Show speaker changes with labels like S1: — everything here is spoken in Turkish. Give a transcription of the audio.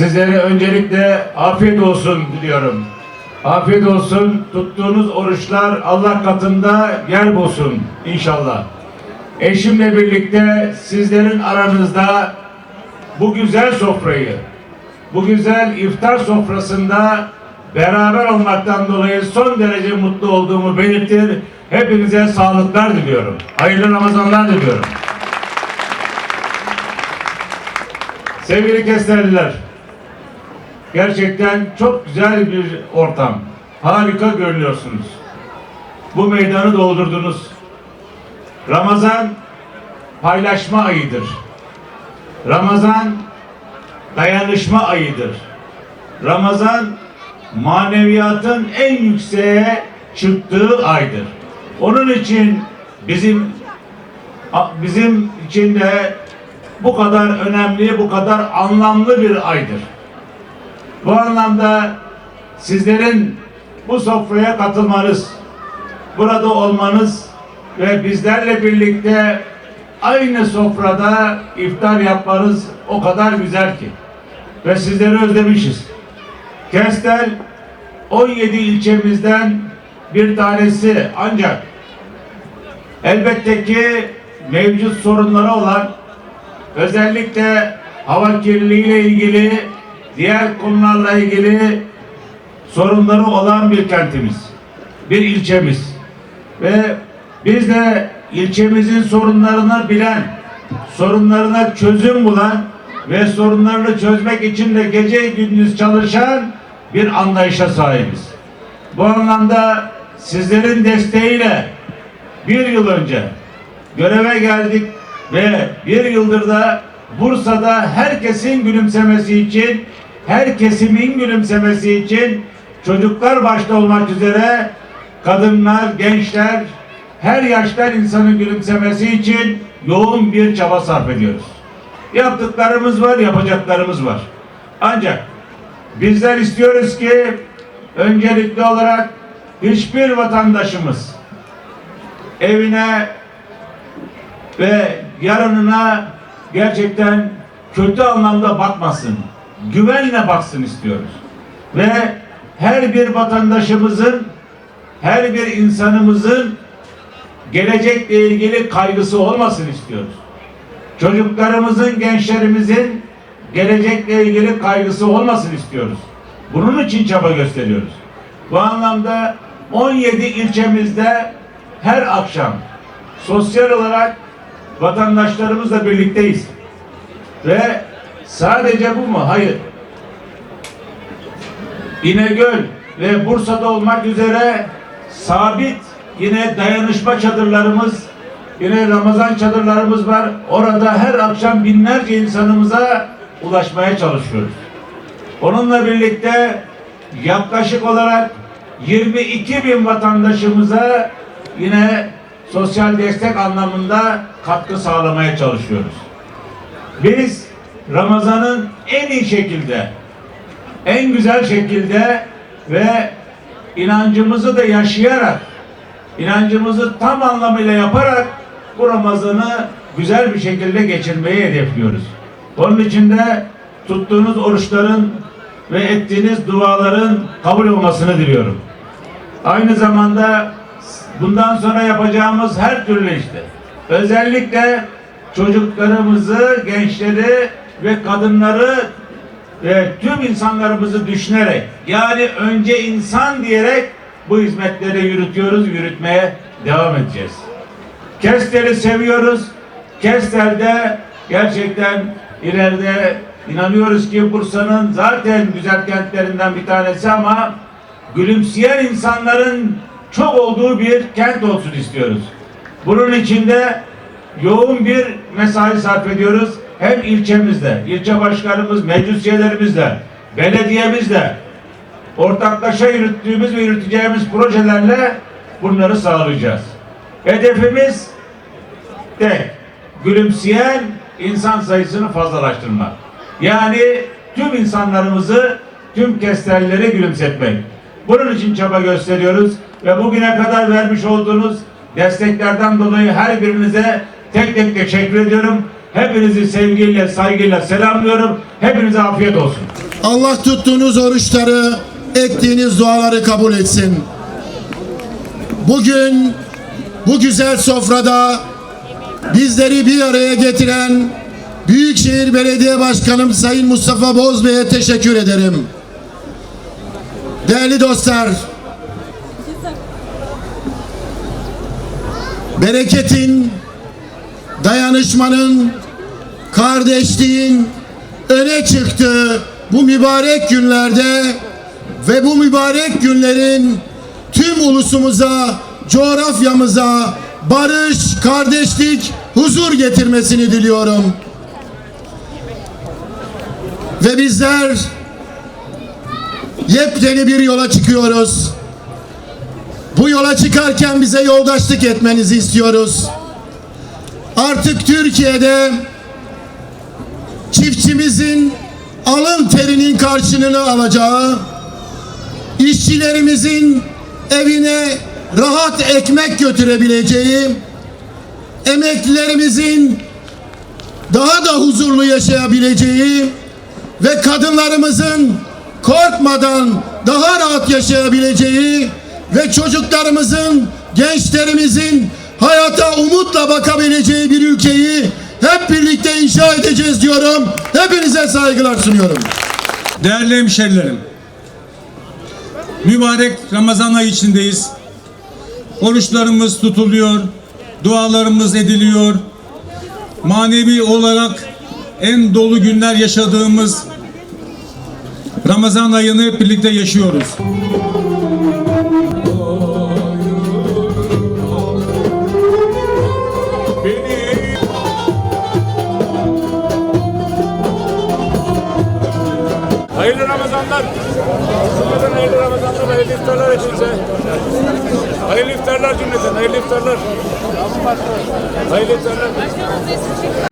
S1: Sizlere öncelikle afiyet olsun diliyorum. Afiyet olsun. Tuttuğunuz oruçlar Allah katında yer bulsun inşallah. Eşimle birlikte sizlerin aranızda bu güzel sofrayı, bu güzel iftar sofrasında beraber olmaktan dolayı son derece mutlu olduğumu belirtir. Hepinize sağlıklar diliyorum. Hayırlı Ramazanlar diliyorum. Sevgili Keserliler, gerçekten çok güzel bir ortam. Harika görünüyorsunuz. Bu meydanı doldurdunuz. Ramazan paylaşma ayıdır. Ramazan dayanışma ayıdır. Ramazan maneviyatın en yükseğe çıktığı aydır. Onun için bizim bizim için de bu kadar önemli, bu kadar anlamlı bir aydır. Bu anlamda sizlerin bu sofraya katılmanız, burada olmanız ve bizlerle birlikte aynı sofrada iftar yapmanız o kadar güzel ki. Ve sizleri özlemişiz. Kestel 17 ilçemizden bir tanesi ancak elbette ki mevcut sorunları olan özellikle hava kirliliği ile ilgili diğer konularla ilgili sorunları olan bir kentimiz. Bir ilçemiz. Ve biz de ilçemizin sorunlarını bilen, sorunlarına çözüm bulan ve sorunlarını çözmek için de gece gündüz çalışan bir anlayışa sahibiz. Bu anlamda sizlerin desteğiyle bir yıl önce göreve geldik ve bir yıldır da Bursa'da herkesin gülümsemesi için, her kesimin gülümsemesi için çocuklar başta olmak üzere kadınlar, gençler, her yaştan insanın gülümsemesi için yoğun bir çaba sarf ediyoruz. Yaptıklarımız var, yapacaklarımız var. Ancak bizler istiyoruz ki öncelikli olarak hiçbir vatandaşımız evine ve yarınına gerçekten kötü anlamda bakmasın. Güvenle baksın istiyoruz. Ve her bir vatandaşımızın, her bir insanımızın gelecekle ilgili kaygısı olmasın istiyoruz. Çocuklarımızın, gençlerimizin gelecekle ilgili kaygısı olmasın istiyoruz. Bunun için çaba gösteriyoruz. Bu anlamda 17 ilçemizde her akşam sosyal olarak vatandaşlarımızla birlikteyiz. Ve sadece bu mu? Hayır. İnegöl ve Bursa'da olmak üzere sabit yine dayanışma çadırlarımız, yine Ramazan çadırlarımız var. Orada her akşam binlerce insanımıza ulaşmaya çalışıyoruz. Onunla birlikte yaklaşık olarak 22 bin vatandaşımıza yine sosyal destek anlamında katkı sağlamaya çalışıyoruz. Biz Ramazan'ın en iyi şekilde, en güzel şekilde ve inancımızı da yaşayarak, inancımızı tam anlamıyla yaparak bu Ramazan'ı güzel bir şekilde geçirmeyi hedefliyoruz. Onun için de tuttuğunuz oruçların ve ettiğiniz duaların kabul olmasını diliyorum. Aynı zamanda bundan sonra yapacağımız her türlü işte özellikle çocuklarımızı, gençleri ve kadınları ve tüm insanlarımızı düşünerek yani önce insan diyerek bu hizmetleri yürütüyoruz, yürütmeye devam edeceğiz. Kestel'i seviyoruz. Kestel'de gerçekten ileride inanıyoruz ki Bursa'nın zaten güzel kentlerinden bir tanesi ama gülümseyen insanların çok olduğu bir kent olsun istiyoruz. Bunun için de yoğun bir mesai sarf ediyoruz. Hem ilçemizde, ilçe başkanımız, meclis üyelerimizle, belediyemizle ortaklaşa yürüttüğümüz ve yürüteceğimiz projelerle bunları sağlayacağız. Hedefimiz de gülümseyen insan sayısını fazlalaştırmak. Yani tüm insanlarımızı, tüm kesterleri gülümsetmek. Bunun için çaba gösteriyoruz ve bugüne kadar vermiş olduğunuz desteklerden dolayı her birinize tek tek teşekkür ediyorum. Hepinizi sevgiyle, saygıyla selamlıyorum. Hepinize afiyet olsun.
S2: Allah tuttuğunuz oruçları, ettiğiniz duaları kabul etsin. Bugün bu güzel sofrada bizleri bir araya getiren Büyükşehir Belediye Başkanım Sayın Mustafa Bozbey'e teşekkür ederim. Değerli dostlar, bereketin, dayanışmanın, kardeşliğin öne çıktığı bu mübarek günlerde ve bu mübarek günlerin tüm ulusumuza, coğrafyamıza barış, kardeşlik, huzur getirmesini diliyorum. Ve bizler yepyeni bir yola çıkıyoruz. Bu yola çıkarken bize yoldaşlık etmenizi istiyoruz. Artık Türkiye'de çiftçimizin alın terinin karşılığını alacağı, işçilerimizin evine rahat ekmek götürebileceği, emeklilerimizin daha da huzurlu yaşayabileceği ve kadınlarımızın korkmadan daha rahat yaşayabileceği ve çocuklarımızın, gençlerimizin hayata umutla bakabileceği bir ülkeyi hep birlikte inşa edeceğiz diyorum. Hepinize saygılar sunuyorum.
S3: Değerli hemşerilerim, mübarek Ramazan ayı içindeyiz. Oruçlarımız tutuluyor, dualarımız ediliyor. Manevi olarak en dolu günler yaşadığımız Ramazan ayını birlikte yaşıyoruz.
S4: Hayırlı Ramazanlar. Cümleten hayırlı Ramazanlar, hayırlı iftarlar hepinize. Hayırlı iftarlar cümleten, hayırlı iftarlar. Hayırlı iftarlar.